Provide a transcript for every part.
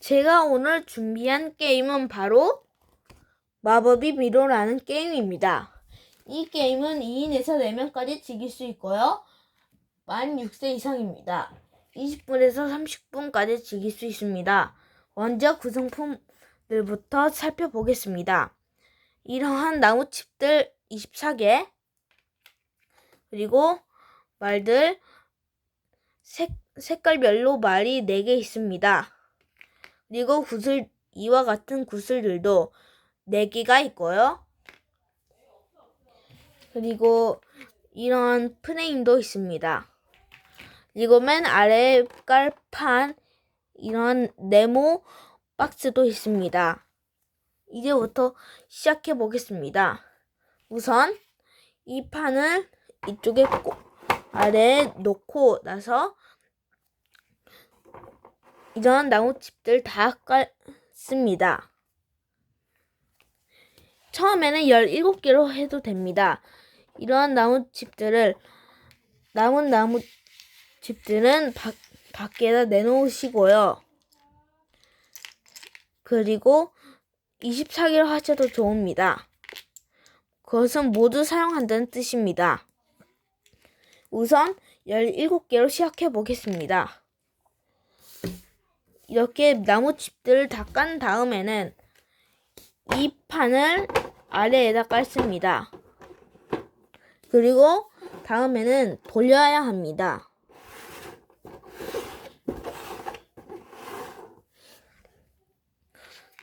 제가 오늘 준비한 게임은 바로 마법이 미로라는 게임입니다. 이 게임은 2인에서 4명까지 즐길 수 있고요. 만 6세 이상입니다. 20분에서 30분까지 즐길 수 있습니다. 먼저 구성품들부터 살펴보겠습니다. 이러한 나무칩들 24개, 그리고 말들 색, 색깔별로 말이 4개 있습니다. 그리고 구슬, 이와 같은 구슬들도 4개가 있고요. 그리고 이런 프레임도 있습니다. 그리고 맨 아래 깔판 이런 네모 박스도 있습니다. 이제부터 시작해 보겠습니다. 우선 이 판을 이쪽에 꼭 아래에 놓고 나서 이런 나무칩들 다 깔습니다. 처음에는 17개로 해도 됩니다. 이런 나무칩들을 남은 나무칩들은 밖, 밖에다 내놓으시고요. 그리고 24개로 하셔도 좋습니다. 그것은 모두 사용한다는 뜻입니다. 우선 17개로 시작해 보겠습니다. 이렇게 나무칩들을 다 깐 다음에는 이 판을 아래에다 깔습니다. 그리고 다음에는 돌려야 합니다.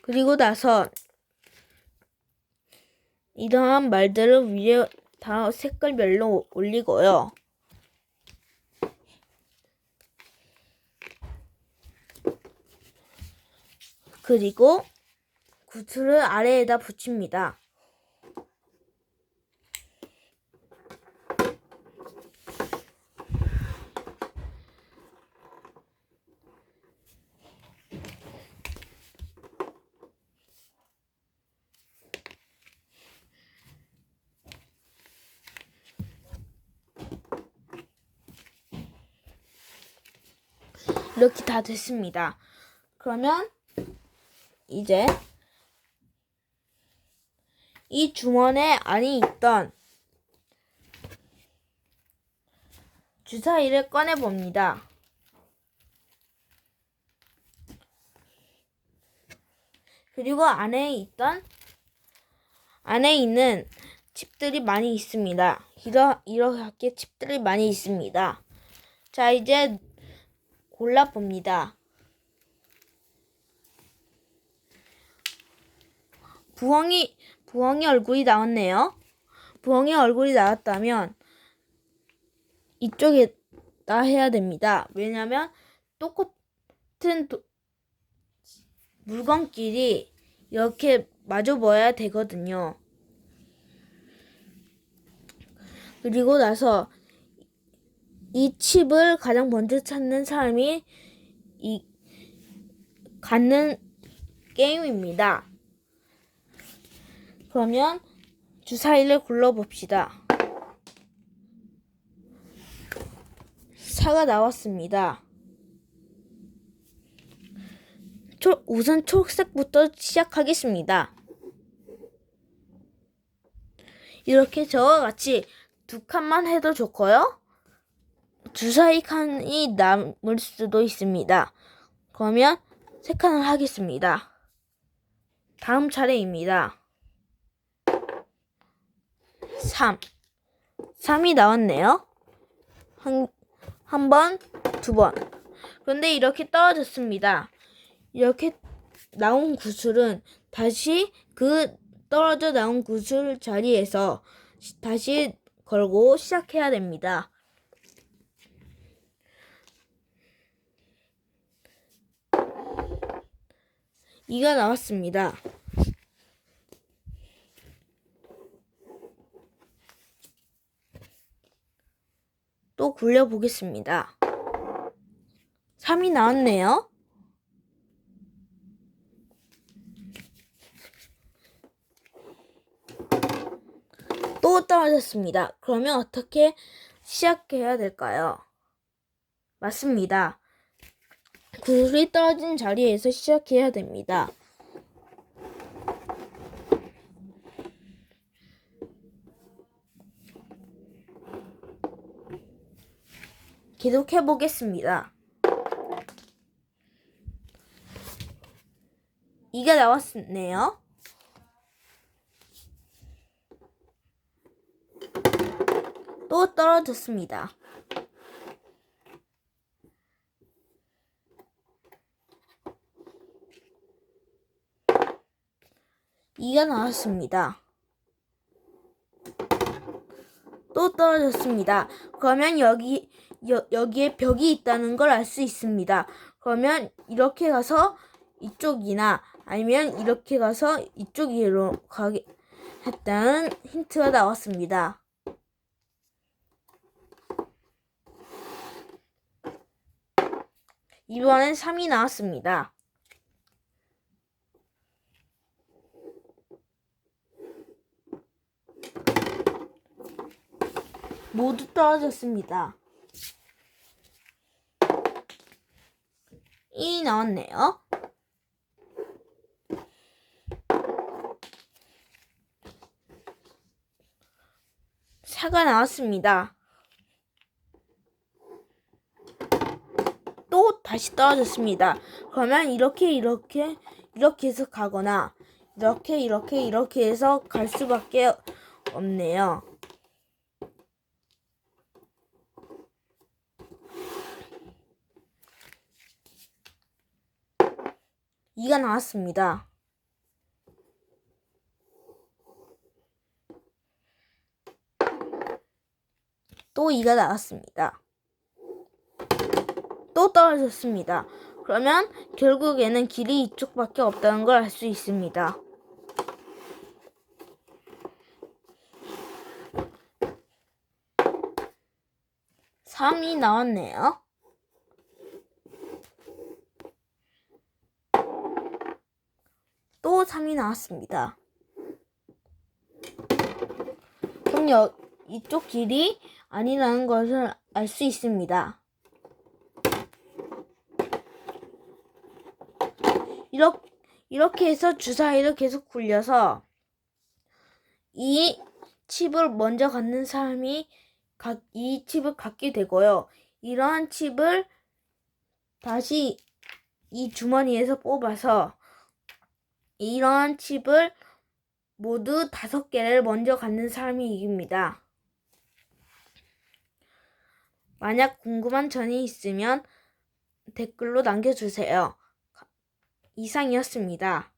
그리고 나서 이러한 말들을 위에 다 색깔별로 올리고요. 그리고 구슬을 아래에다 붙입니다. 이렇게 다 됐습니다. 그러면 이제 이 주머니에 안에 있던 주사위를 꺼내 봅니다. 그리고 안에 있던 안에 있는 칩들이 많이 있습니다. 이러, 이렇게 칩들이 많이 있습니다. 자, 이제 골라 봅니다. 부엉이 부엉이 얼굴이 나왔네요. 부엉이 얼굴이 나왔다면 이쪽에다 해야 됩니다. 왜냐면 똑같은 도, 물건끼리 이렇게 마주 보아야 되거든요. 그리고 나서 이 칩을 가장 먼저 찾는 사람이 이 갖는 게임입니다. 그러면 주사위를 굴러봅시다. 사가 나왔습니다. 초, 우선 초록색부터 시작하겠습니다. 이렇게 저와 같이 두 칸만 해도 좋고요. 주사위 칸이 남을 수도 있습니다. 그러면 세 칸을 하겠습니다. 다음 차례입니다. 3. 3이 나왔네요. 한, 한 번, 두 번. 그런데 이렇게 떨어졌습니다. 이렇게 나온 구슬은 다시 그 떨어져 나온 구슬 자리에서 다시 걸고 시작해야 됩니다. 이가 나왔습니다. 굴려보겠습니다. 3이 나왔네요. 또 떨어졌습니다. 그러면 어떻게 시작해야 될까요? 맞습니다. 굴이 떨어진 자리에서 시작해야 됩니다. 계속 해 보겠습니다. 이가 나왔네요. 또 떨어졌습니다. 이가 나왔습니다. 또 떨어졌습니다. 그러면 여기 여, 여기에 벽이 있다는 걸 알 수 있습니다. 그러면 이렇게 가서 이쪽이나 아니면 이렇게 가서 이쪽으로 가게 했다는 힌트가 나왔습니다. 이번엔 3이 나왔습니다. 모두 떨어졌습니다. 1이 나왔네요. 사가 나왔습니다. 또 다시 떨어졌습니다. 그러면 이렇게 이렇게 이렇게 해서 가거나 이렇게 이렇게 이렇게 해서 갈 수밖에 없네요. 이가 나왔습니다. 또 이가 나왔습니다. 또 떨어졌습니다. 그러면 결국에는 길이 이쪽밖에 없다는 걸 알 수 있습니다. 삼이 나왔네요. 또 3이 나왔습니다. 그럼 여, 이쪽 길이 아니라는 것을 알 수 있습니다. 이렇게, 이렇게 해서 주사위를 계속 굴려서 이 칩을 먼저 갖는 사람이 가, 이 칩을 갖게 되고요. 이러한 칩을 다시 이 주머니에서 뽑아서 이러한 칩을 모두 다섯 개를 먼저 갖는 사람이 이깁니다. 만약 궁금한 점이 있으면 댓글로 남겨주세요. 이상이었습니다.